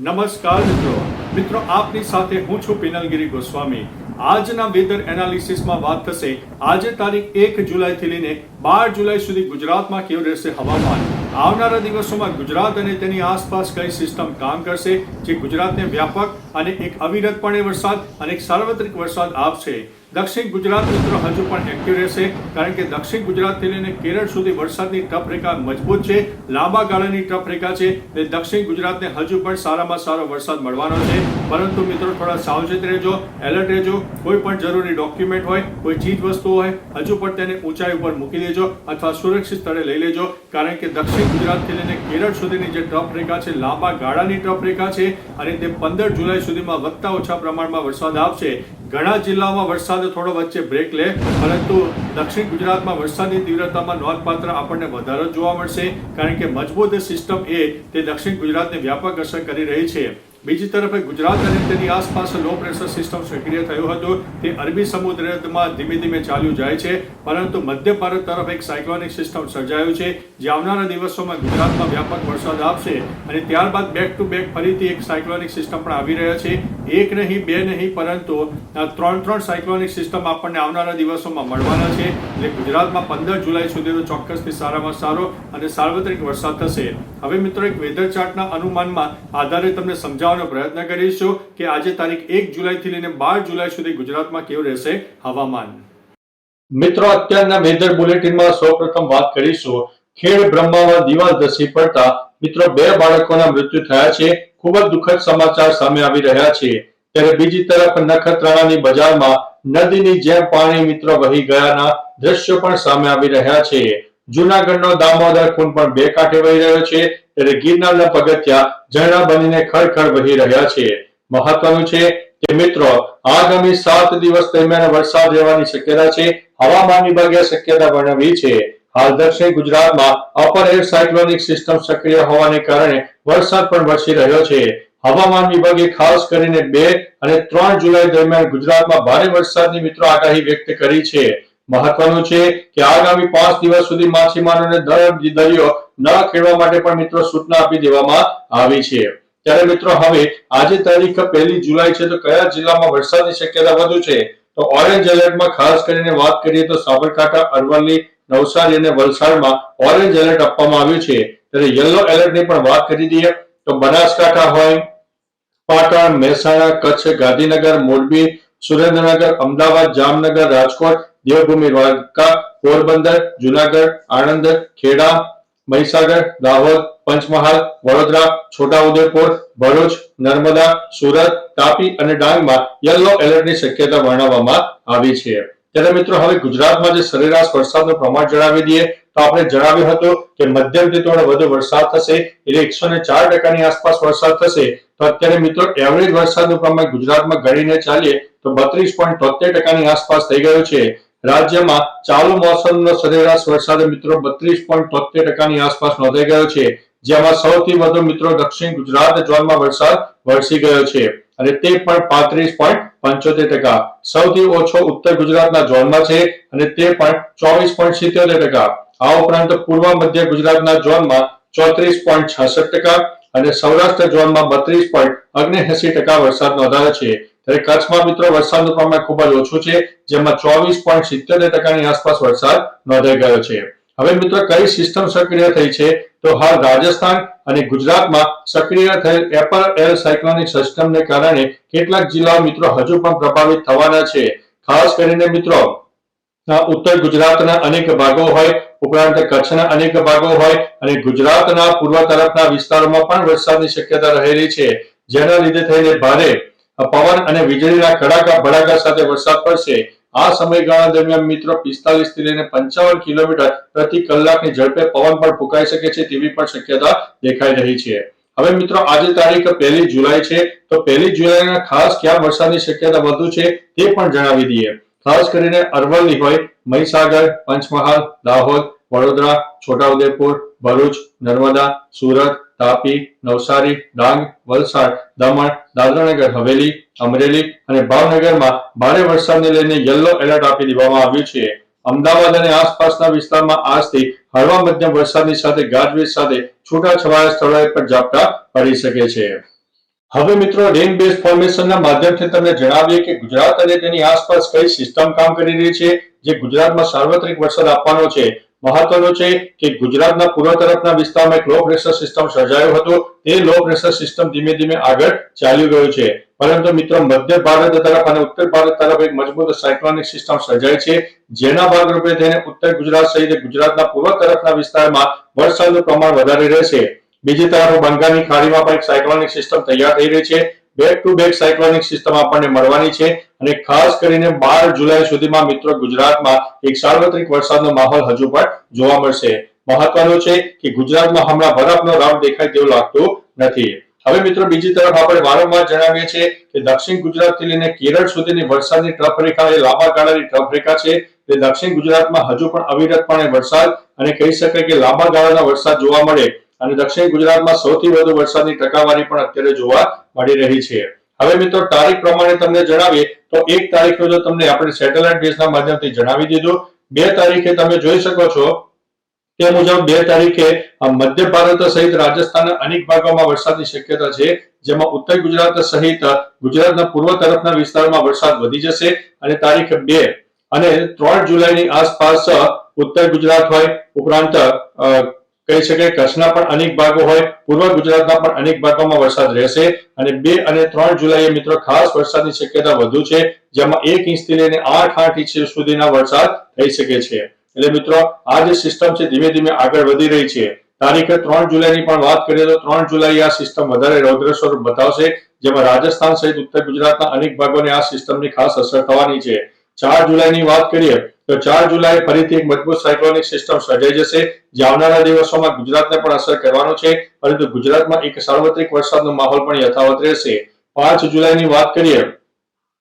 નમસ્કાર મિત્રો. મિત્રો, આપની સાથે હું છું પિનલગીરી ગોસ્વામી. આજના વેધર એનાલિસિસમાં વાત થશે. આજે તારીખ એક જુલાઈથી લઈને બાર જુલાઈ સુધી ગુજરાતમાં કેવું રહેશે હવામાન? આવનારા દિવસોમાં ગુજરાત અને તેની આસપાસ કઈ સિસ્ટમ કામ કરશે? જે ગુજરાતને વ્યાપક અને એક અવિરતપણે વરસાદ અને એક સાર્વત્રિક વરસાદ આપશે. દક્ષિણ ગુજરાત મિત્રો હજુ પણ એક્ટિવ રહેશે, કારણ કે દક્ષિણ ગુજરાતથી લઈને કેરળ સુધી વરસાદની રેખા મજબૂત છે, લાંબા ગાળાની રેખા છે એટલે દક્ષિણ ગુજરાતને હજુ પણ સારામાં સારો વરસાદ મળવાનો છે. પરંતુ મિત્રો થોડા સાવચેત રહેજો, એલર્ટ રહેજો, કોઈ પણ જરૂરી ડોક્યુમેન્ટ હોય, કોઈ ચીજ વસ્તુ હોય, હજુ પણ તેને ઊંચાઈ ઉપર મૂકી દેજો અથવા સુરક્ષિત સ્થળે લઈ લેજો, કારણ કે દક્ષિણ ગુજરાતથી લઈને કેરળ સુધીની જે ટપ રેખા છે, લાંબા ગાળાની ટપ રેખા છે અને તે પંદર જુલાઈ સુધીમાં વધતા ઓછા પ્રમાણમાં વરસાદ આપશે ઘણા જિલ્લાઓમાં વરસાદ થોડો વચ્ચે બ્રેક લે, પરંતુ દક્ષિણ ગુજરાતમાં વરસાદની તીવ્રતામાં નોંધપાત્ર આપણને વધારો જોવા મળશે, કારણ કે મજબૂત સિસ્ટમ એ તે દક્ષિણ ગુજરાતને વ્યાપક અસર કરી રહી છે. બીજી તરફ, ગુજરાત અને તેની આસપાસ લો પ્રેશર સિસ્ટમ સક્રિય થયું હતું. તે અરબી સમુદ્રમાં ધીમે ધીમે ચાલ્યું જાય છે, પરંતુ મધ્ય ભારત તરફ એક સાયક્લોનિક સિસ્ટમ સર્જાયું છે, જે આવનારા દિવસોમાં ગુજરાતમાં વ્યાપક વરસાદ આપશે. અને ત્યારબાદ બેક ટુ બેક ફરીથી એક સાયક્લોનિક સિસ્ટમ પણ આવી રહ્યા છે. એક નહીં, બે નહીં, પરંતુ ત્રણ ત્રણ સાયક્લોનિક સિસ્ટમ આપણને આવનારા દિવસોમાં મળવાના છે. એટલે ગુજરાતમાં પંદર જુલાઈ સુધીનો ચોક્કસથી સારામાં સારો અને સાર્વત્રિક વરસાદ થશે. હવે મિત્રો, એક વેધર ચાર્ટના અનુમાનમાં આધારે તમને સમજાવવાનો પ્રયત્ન કરીશું કે આજે તારીખ એક જુલાઈથી લઈને બાર જુલાઈ સુધી ગુજરાતમાં કેવું રહેશે હવામાન. મિત્રો, અત્યારના વેધર બુલેટિનમાં સૌપ્રથમ વાત કરીશું. ખેડ બ્રહ્મામાં દિવાલ ધસી પડતા મિત્રો, બે બાળકોના મૃત્યુ થયા છે. ખૂબ જ દુઃખદ સમાચાર સામે આવી રહ્યા છે. ત્યારે બીજી તરફ નખત્રાણાની બજારમાં નદીની જેમ પાણી મિત્રો વહી ગયાના દ્રશ્યો પણ સામે આવી રહ્યા છે. જુનાગઢનો દામોદર કુંડ પણ બે કાંઠે વહી રહ્યો છે. ત્યારે ગિરનારના પગથિયા ઝરણા બનીને ખડખડ વહી રહ્યા છે. મહત્વનું છે કે મિત્રો, આગામી સાત દિવસ દરમિયાન વરસાદ રહેવાની શક્યતા છે. હવામાન વિભાગે શક્યતા વર્ણવી છે. હાલ દક્ષિણ ગુજરાતમાં અપર એર સાયક્લોનિક સિસ્ટમ સક્રિય હોવાને કારણે વરસાદ પણ વરસી રહ્યો છે. હવામાન વિભાગે ખાસ કરીને બે અને ત્રણ જુલાઈ દરમિયાન ગુજરાતમાં ભારે વરસાદની મિત્રો આગાહી વ્યક્ત કરી છે. મહત્વનું છે કે આગામી પાંચ દિવસ સુધી માછીમારોને દરિયો ન ખેડવા માટે પણ મિત્રો સૂચના આપી દેવામાં આવી છે. ત્યારે મિત્રો હવે આજે તારીખ પહેલી જુલાઈ છે તો કયા જિલ્લામાં વરસાદની શક્યતા વધુ છે? તો ઓરેન્જ એલર્ટમાં ખાસ કરીને વાત કરીએ તો સાબરકાંઠા, અરવલ્લી નવસારી અને વલસાડમાં ઓરેન્જ એલર્ટ આપવામાં આવ્યું છે. ત્યારે યલો એલર્ટની પણ વાત કરી દઈએ તો બનાસકાંઠા હોય, પાટણ, મહેસાણા, કચ્છ, ગાંધીનગર, મોરબી, સુરેન્દ્રનગર, અમદાવાદ, જામનગર, રાજકોટ, દેવભૂમિ, દ્વારકા, પોરબંદર, જુનાગઢ, આણંદ, ખેડા, મહીસાગર, દાહોદ, પંચમહાલ, વડોદરા, છોટાઉદેપુર, ભરૂચ, નર્મદા, સુરત, તાપી અને ડાંગમાં યલો એલર્ટની શક્યતા વર્ણવવામાં આવી છે. ત્યારે મિત્રો હવે ગુજરાતમાં જે સરેરાશ વરસાદનું પ્રમાણ જણાવી દઈએ, તો આપણે જણાવ્યું હતું કે મધ્યમથી થોડો વધુ વરસાદ થશે, એટલે એકસો ને ચાર ટકાની આસપાસ વરસાદ થશે. તો અત્યારે મિત્રો એવરેજ વરસાદનું પ્રમાણ ગુજરાતમાં ગણીને ચાલીએ, તો બત્રીસ પોઈન્ટ તોતેર ટકાની આસપાસ થઈ ગયું છે. રાજ્યમાં ચાલુ મોસમનો સરેરાશ વરસાદ મિત્રો બત્રીસ પોઈન્ટ તોતેર ટકાની આસપાસ નોંધાઈ ગયો છે. જેમાં સૌથી વધુ મિત્રો દક્ષિણ ગુજરાત ઝોનમાં વરસાદ વરસી ગયો છે. અને તે પણ પાંત્રીસ પોઈન્ટ પંચોતેર ટકા. સૌથી ઓછો ઉત્તર ગુજરાતના ઝોનમાં છે અને તે પણ ચોવીસ પોઈન્ટ સિત્યોતેર ટકા. આ ઉપરાંત પૂર્વ મધ્ય ગુજરાતના ઝોનમાં ચોત્રીસ પોઈન્ટ છાસઠ ટકા અને સૌરાષ્ટ્ર ઝોનમાં બત્રીસ પોઈન્ટ ઓગણએસી ટકા વરસાદ નોંધાયો છે. ત્યારે કચ્છમાં મિત્રો વરસાદનું પ્રમાણ ખૂબ જ ઓછું છે, જેમાં ચોવીસ પોઈન્ટ સિત્યોતેર ટકાની આસપાસ વરસાદ નોંધાઈ ગયો છે. હવે મિત્રો કઈ સિસ્ટમ સક્રિય થઈ છે તો હાલ રાજસ્થાન અને ગુજરાતમાં સક્રિય થયેલ એપર એર સાયક્લોનિક સિસ્ટમને કારણે કેટલાક જિલ્લાઓ મિત્રો હજુ પણ પ્રભાવિત થવાના છે. ખાસ કરીને મિત્રો ઉત્તર ગુજરાતના અનેક ભાગો હોય, ઉપરાંત કચ્છના અનેક ભાગો હોય અને ગુજરાતના પૂર્વ તરફના વિસ્તારોમાં પણ વરસાદની શક્યતા રહેલી છે. જેના લીધે થઈને ભારે પવન અને વીજળીના કડાકા ભડાકા સાથે વરસાદ પડશે. આ સમયગાળા દરમિયાન મિત્રો પિસ્તાલીસથી લઈને પંચાવન કિલોમીટર પ્રતિ કલાકની ઝડપે પવન પણ ફૂંકાઈ શકે છે તેવી પણ શક્યતા દેખાઈ રહી છે. હવે મિત્રો આજે તારીખ પહેલી જુલાઈ છે, તો પહેલી જુલાઈના ખાસ ક્યાં વરસાદની શક્યતા વધુ છે તે પણ જણાવી દઈએ. ખાસ કરીને અરવલ્લી હોય, મહીસાગર, પંચમહાલ, દાહોદ, વડોદરા, છોટાઉદેપુર, ભરૂચ, નર્મદા, સુરત તાપી, નવસારી, ડાંગ, વલસાડ, દમણ, દાદરાનગર, હવેલી, અમરેલી અને ભાવનગરમાં ભારે વરસાદને લઈને યલો એલર્ટ આપી દેવામાં આવ્યું છે. અમદાવાદ અને આસપાસના વિસ્તારમાં આજથી હળવા મધ્યમ વરસાદની સાથે ગાજવીજ સાથે છૂટાછવાયા સ્થળોએ પર ઝાપટા પડી શકે છે. હવે મિત્રો, રેન બેઝ ફોર્મેશનના માધ્યમથી તમને જણાવીએ કે ગુજરાત અને તેની આસપાસ કઈ સિસ્ટમ કામ કરી રહી છે, જે ગુજરાતમાં સાર્વત્રિક વરસાદ આપવાનો છે. મહત્વનું છે કે ગુજરાતના પૂર્વ તરફના વિસ્તારમાં એક લો પ્રેશર સિસ્ટમ સર્જાયો હતો. તે લો પ્રેશર સિસ્ટમ ધીમે ધીમે આગળ ચાલી ગયું છે. પરંતુ મિત્રો, મધ્ય ભારત તરફ અને ઉત્તર ભારત તરફ એક મજબૂત સાયક્લોનિક સિસ્ટમ સર્જાય છે. જેના ભાગરૂપે તેને ઉત્તર ગુજરાત સહિત ગુજરાતના પૂર્વ તરફના વિસ્તારમાં વરસાદનું પ્રમાણ વધારે રહેશે બીજી તરફ, બંગાળની ખાડીમાં પણ એક સાયક્લોનિક સિસ્ટમ તૈયાર થઈ રહી છે. Back to back cyclonic system આપણને મળવાની છે અને ખાસ કરીને બાર જુલાઈ સુધીમાં મિત્રો ગુજરાતમાં એક સાર્વત્રિક વરસાદનો માહોલ હજુ પણ જોવા મળશે. મહત્વનું છે કે ગુજરાતમાં હમણાં બરફનો રાઉન્ડ દેખાય તેવું લાગતું નથી. હવે મિત્રો બીજી તરફ આપણે વારંવાર જણાવીએ છીએ કે દક્ષિણ ગુજરાતથી લઈને કેરળ સુધીની વરસાદની ટ્રફ રેખા એ લાંબા ગાળાની ટ્રફ રેખા છે. તે દક્ષિણ ગુજરાતમાં હજુ પણ અવિરતપણે વરસાદ અને કહી શકાય કે લાંબા ગાળાનો વરસાદ જોવા મળે અને દક્ષિણ ગુજરાતમાં સૌથી વધુ વરસાદની ટકાવારી પણ અત્યારે જોવા મળી રહી છે. હવે મિત્રો તારીખ પ્રમાણે તમને જણાવીએ, તો એક તારીખનો જો તમને આપણે સેટેલાઇટ બેઝના માધ્યમથી જણાવી દીધું. બે તારીખે તમે જોઈ શકો છો તે મુજબ બે તારીખે મધ્ય ભારત સહિત રાજસ્થાનના અનેક ભાગોમાં વરસાદની શક્યતા છે. જેમાં ઉત્તર ગુજરાત સહિત, ગુજરાતના પૂર્વ તરફના વિસ્તારમાં વરસાદ વધી જશે. અને તારીખ બે અને ત્રણ જુલાઈની આસપાસ ઉત્તર ગુજરાત હોય, ઉપરાંત કહી શકાય કચ્છના પણ અનેક ભાગો હોય, પૂર્વ ગુજરાતના પણ અનેક ભાગોમાં વરસાદ રહેશે અને બે અને ત્રણ જુલાઈએ મિત્રો ખાસ વરસાદની શક્યતા વધુ છે, જેમાં એક ઇંચથી લઈને આઠ આઠ ઇંચ સુધીના વરસાદ થઈ શકે છે. એટલે મિત્રો, આ જે સિસ્ટમ છે ધીમે ધીમે આગળ વધી રહી છે. તારીખે ત્રણ જુલાઈની પણ વાત કરીએ તો ત્રણ જુલાઈ આ સિસ્ટમ વધારે રૌદ્ર સ્વરૂપ બતાવશે, જેમાં રાજસ્થાન સહિત ઉત્તર ગુજરાતના અનેક ભાગોને આ સિસ્ટમની ખાસ અસર થવાની છે. ચાર જુલાઈની વાત કરીએ તો ચાર જુલાઈ ફરીથી એક મજબૂત સાયક્લોનિક સિસ્ટમ સર્જાઈ જશે, જે આવનારા દિવસોમાં ગુજરાતને પણ અસર કરવાનો છે. પરંતુ ગુજરાતમાં એક સાર્વત્રિક વરસાદનો માહોલ પણ યથાવત રહેશે. પાંચ જુલાઈની વાત કરીએ,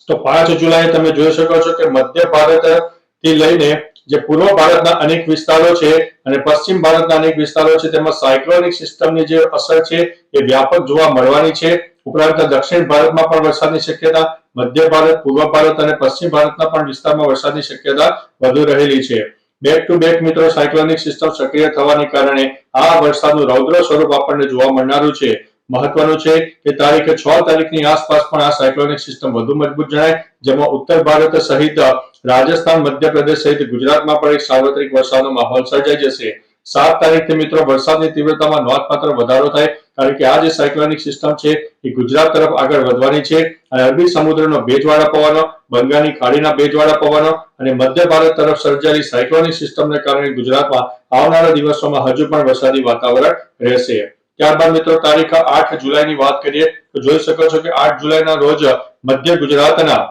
તો પાંચ જુલાઈ તમે જોઈ શકો છો કે મધ્ય ભારતથી લઈને જે પૂર્વ ભારતના અનેક વિસ્તારો છે અને પશ્ચિમ ભારતના અનેક વિસ્તારો છે, તેમાં સાયક્લોનિક સિસ્ટમની જે અસર છે, એ વ્યાપક જોવા મળવાની છે. ઉપરાંત દક્ષિણ ભારતમાં પણ વરસાદની શક્યતા, મધ્ય ભારત, પૂર્વ ભારત અને પશ્ચિમ ભારતના પણ વિસ્તારમાં વરસાદની શક્યતા વધુ રહેલી છે. બેક ટુ બેક મિત્રો સાયક્લોનિક સિસ્ટમ સક્રિય થવાને કારણે આ વરસાદનું રૌદ્ર સ્વરૂપ આપણને જોવા મળનારું છે. મહત્વનું છે કે તારીખ છ તારીખની આસપાસ પણ આ સાયક્લોનિક સિસ્ટમ વધુ મજબૂત જણાય, જેમાં ઉત્તર ભારત સહિત રાજસ્થાન, મધ્યપ્રદેશ સહિત ગુજરાતમાં પણ એક સાર્વત્રિક વરસાદનો માહોલ સર્જાઈ જશે. સાત તારીખથી મિત્રો વરસાદની તીવ્રતામાં નોંધપાત્ર વધારો થાય, કારણ કે આ જે સાયક્લોનિક સિસ્ટમ છે, એ ગુજરાત તરફ આગળ વધવાની છે. અને અરબી સમુદ્રનો ભેજવાળા પવનો, બંગાળની ખાડીના ભેજવાળા પવનો અને મધ્ય ભારત તરફ સર્જાયેલી સાયક્લોનિક સિસ્ટમને કારણે ગુજરાતમાં આવનારા દિવસોમાં હજુ પણ વરસાદી વાતાવરણ રહેશે. ત્યારબાદ મિત્રો તારીખ આઠ જુલાઈની વાત કરીએ, તો જોઈ શકો છો કે આઠ જુલાઈના રોજ મધ્ય ગુજરાતના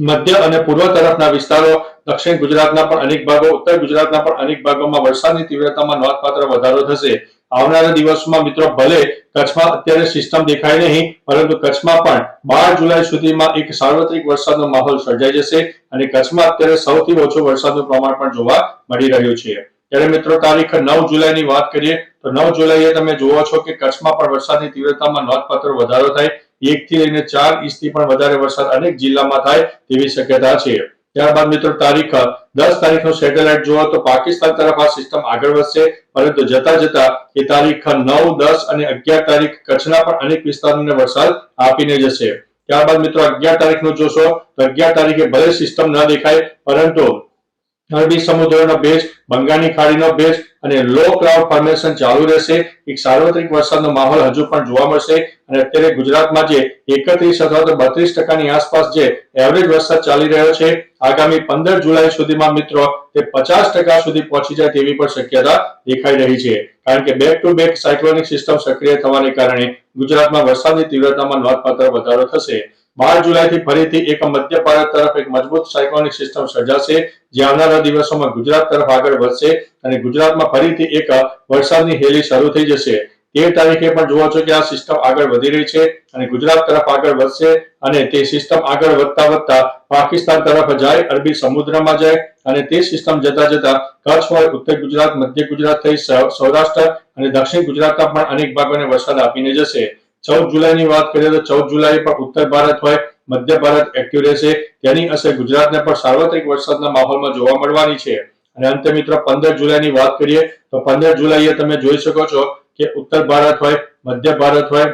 મધ્ય અને પૂર્વ તરફના વિસ્તારો, દક્ષિણ ગુજરાતના પણ અનેક ભાગો, ઉત્તર ગુજરાતના પણ અનેક ભાગોમાં વરસાદની તીવ્રતામાં નોંધપાત્ર વધારો થશે. આવનારા દિવસોમાં મિત્રો ભલે કચ્છમાં અત્યારે સિસ્ટમ દેખાય નહીં, પરંતુ કચ્છમાં પણ બાર જુલાઈ સુધીમાં એક સાર્વત્રિક વરસાદનો માહોલ સર્જાઈ જશે અને કચ્છમાં અત્યારે સૌથી ઓછો વરસાદનું પ્રમાણ પણ જોવા મળી રહ્યું છે. ત્યારે મિત્રો તારીખ નવ જુલાઈની વાત કરીએ, તો નવ જુલાઈએ તમે જુઓ છો કે કચ્છમાં પણ વરસાદની તીવ્રતામાં નોંધપાત્ર વધારો થાય એક થી લઈને ચાર ઇંચથી પણ વધારે વરસાદ અનેક જિલ્લામાં થાય તેવી શક્યતા છે. ત્યારબાદ મિત્રો તારીખ દસ તારીખનો સેટેલાઇટ જોવા તો પાકિસ્તાન તરફ આ સિસ્ટમ આગળ વધશે, પરંતુ જતા જતા એ તારીખ નવ, દસ અને અગિયાર તારીખ કચ્છના પણ અનેક વિસ્તારોને વરસાદ આપીને જશે. ત્યારબાદ મિત્રો અગિયાર તારીખનું જોશો તો અગિયાર તારીખે ભલે સિસ્ટમ ન દેખાય પરંતુ અરબી સમુદ્રનો ભેજ બંગાળની ખાડીનો ભેજ અને લો ક્લાઉડ ફોર્મેશન ચાલુ રહેશે. એક સાર્વત્રિક વરસાદનો માહોલ હજુ પણ જોવા મળશે અને અત્યારે ગુજરાતમાં જે એકત્રીસ અથવા તો બત્રીસ ટકાની આસપાસ જે એવરેજ વરસાદ ચાલી રહ્યો છે, આગામી પંદર જુલાઈ સુધીમાં મિત્રો તે પચાસ ટકા સુધી પહોંચી જાય તેવી પણ શક્યતા દેખાઈ રહી છે. કારણ કે back to back cyclonic system સક્રિય થવાને કારણે ગુજરાતમાં વરસાદની તીવ્રતામાં નોંધપાત્ર વધારો થશે. બાર જુલાઈથી ફરીથી એક મધ્ય ભારત તરફ એક મજબૂત સાયક્લોનિક સિસ્ટમ સર્જાશે, જે આવનારા દિવસોમાં ગુજરાત તરફ આગળ વધશે અને ગુજરાતમાં ફરીથી એક વરસાદની હેલી શરૂ થઈ જશે. તેર તારીખે પણ જોવો છો કે આ સિસ્ટમ આગળ વધી રહી છે અને ગુજરાત તરફ આગળ વધશે અને તે સિસ્ટમ આગળ વધતા વધતા પાકિસ્તાન તરફ જાય, અરબી સમુદ્રમાં જાય અને તે સિસ્ટમ જતા જતા કચ્છ હોય, ઉત્તર ગુજરાત, મધ્ય ગુજરાત થઈ સૌરાષ્ટ્ર અને દક્ષિણ ગુજરાતના પણ અનેક ભાગોને વરસાદ આપીને જશે. ચૌદ જુલાઈની વાત કરીએ તો ચૌદ જુલાઈ પણ ઉત્તર ભારત હોય, મધ્ય ભારત એક્ટિવ રહેશે. તેની અસર ગુજરાતને પણ સાર્વત્રિક વરસાદના માહોલમાં જોવા મળવાની છે. અને અંતે મિત્રો, પંદર જુલાઈની વાત કરીએ તો પંદર જુલાઈએ તમે જોઈ શકો છો કે ઉત્તર ભારત હોય, મધ્ય ભારત હોય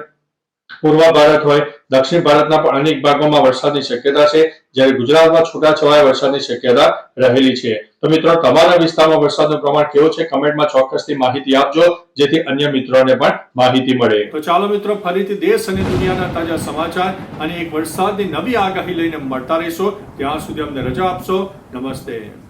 પૂર્વ ભારત હોય, દક્ષિણ ભારતના પણ અનેક ભાગોમાં વરસાદની શક્યતા છે. જ્યારે ગુજરાતમાં છૂટાછવાયા વરસાદની શક્યતા રહેલી છે. તો મિત્રો, તમારા વિસ્તારમાં વરસાદનું પ્રમાણ કેવું છે? કમેન્ટમાં ચોક્કસથી માહિતી આપજો, જેથી અન્ય મિત્રોને પણ માહિતી મળે. તો ચાલો મિત્રો, ફરીથી દેશ અને દુનિયાના તાજા સમાચાર અને એક વરસાદની નવી આગાહી લઈને મળતા રહીશો. ત્યાં સુધી અમને રજા આપશો. નમસ્તે.